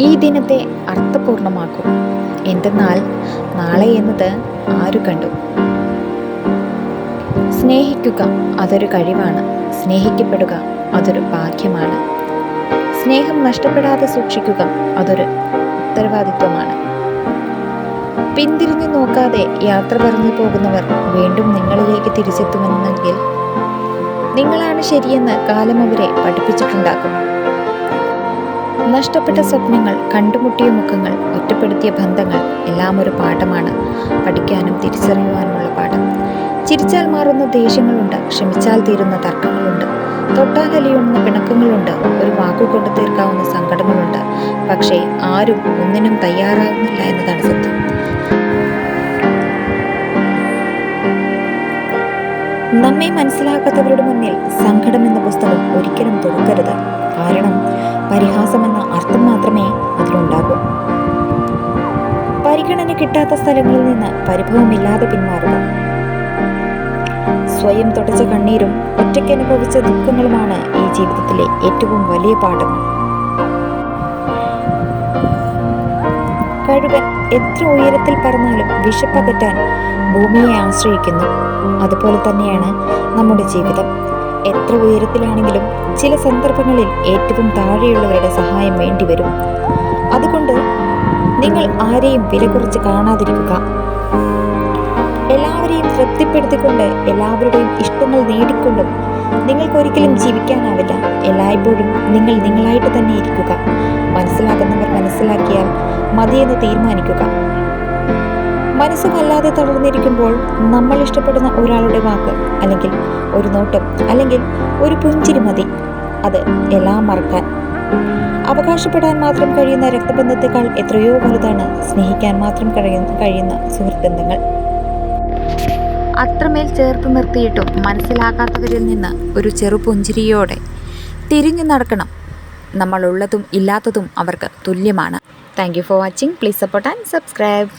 ഈ ദിനത്തെ അർത്ഥപൂർണമാക്കും. എന്തെന്നാൽ നാളെ എന്നത് ആരു കണ്ടു? സ്നേഹിക്കുക അതൊരു കഴിവാണ്. സ്നേഹിക്കപ്പെടുക അതൊരു ഭാഗ്യമാണ്. സ്നേഹം നഷ്ടപ്പെടാതെ സൂക്ഷിക്കുക അതൊരു ഉത്തരവാദിത്വമാണ്. പിന്തിരിഞ്ഞു നോക്കാതെ യാത്ര പറഞ്ഞു പോകുന്നവർ വീണ്ടും നിങ്ങളിലേക്ക് തിരിച്ചെത്തുമെന്നെങ്കിൽ നിങ്ങളാണ് ശരിയെന്ന് കാലം അവരെ പഠിപ്പിച്ചിട്ടുണ്ടാകും നഷ്ടപ്പെട്ട സ്വപ്നങ്ങൾ കണ്ടുമുട്ടിയ മുഖങ്ങൾ ഒറ്റപ്പെടുത്തിയ ബന്ധങ്ങൾ എല്ലാം ഒരു പാഠമാണ്. പഠിക്കാനും തിരിച്ചറിയുവാനുമുള്ള പാഠം. ചിരിച്ചാൽ മാറുന്ന ദേഷ്യങ്ങളുണ്ട് ക്ഷമിച്ചാൽ തീരുന്ന തർക്കങ്ങളുണ്ട്. തൊട്ടാൽ അലിയുന്ന പിണക്കങ്ങളുണ്ട് ഒരു വാക്കുകൊണ്ട് തീർക്കാവുന്ന സങ്കടങ്ങളുണ്ട് പക്ഷേ ആരും ഒന്നിനും തയ്യാറാകുന്നില്ല എന്നതാണ് സത്യം. നമ്മെ മനസ്സിലാക്കാത്തവരുടെ മുന്നിൽ സങ്കടം എന്ന പുസ്തകം കിട്ടാത്ത സ്ഥലങ്ങളിൽ നിന്ന് പരിഭവമില്ലാതെ പിന്മാറുക. സ്വയം തുടച്ച കണ്ണീരും ഒറ്റയ്ക്ക് അനുഭവിച്ച ദുഃഖങ്ങളുമാണ് ഈ ജീവിതത്തിലെ ഏറ്റവും വലിയ പാഠങ്ങൾ. കഴുകൻ എത്ര ഉയരത്തിൽ പറന്നാലും വിശപ്പകറ്റാൻ ഭൂമിയെ ആശ്രയിക്കുന്നു. അതുപോലെ തന്നെയാണ് നമ്മുടെ ജീവിതം. എത്ര ഉയരത്തിലാണെങ്കിലും ചില സന്ദർഭങ്ങളിൽ ഏറ്റവും താഴെയുള്ളവരുടെ സഹായം വേണ്ടിവരും. നിങ്ങൾ ആരെയും വില കുറച്ച് കാണാതിരിക്കുക. എല്ലാവരെയും തൃപ്തിപ്പെടുത്തിക്കൊണ്ട് എല്ലാവരുടെയും ഇഷ്ടങ്ങൾ നേടിക്കൊണ്ടും നിങ്ങൾക്കൊരിക്കലും ജീവിക്കാനാവില്ല. എല്ലായ്പ്പോഴും നിങ്ങൾ നിങ്ങളായിട്ട് തന്നെ ഇരിക്കുക. മനസ്സിലാക്കുന്നവർ മനസ്സിലാക്കിയാൽ മതിയെന്ന് തീരുമാനിക്കുക. മനസ്സ് വല്ലാതെ തളർന്നിരിക്കുമ്പോൾ നമ്മൾ ഇഷ്ടപ്പെടുന്ന ഒരാളുടെ വാക്ക് അല്ലെങ്കിൽ ഒരു നോട്ടം അല്ലെങ്കിൽ ഒരു പുഞ്ചിരി മതി. അത് എല്ലാം മറക്കാൻ അവകാശപ്പെടാൻ മാത്രം കഴിയുന്ന രക്തബന്ധത്തെക്കാൾ എത്രയോ വലുതാണ് സ്നേഹിക്കാൻ മാത്രം കഴിയുന്ന കഴിയുന്ന സുഹൃത്ബന്ധങ്ങൾ. അത്രമേൽ ചേർത്ത് നിർത്തിയിട്ടും മനസ്സിലാക്കാത്തവരിൽ നിന്ന് ഒരു ചെറുപുഞ്ചിരിയോടെ തിരിഞ്ഞു നടക്കണം. നമ്മളുള്ളതും ഇല്ലാത്തതും അവർക്ക് തുല്യമാണ്. Thank you for watching please support and subscribe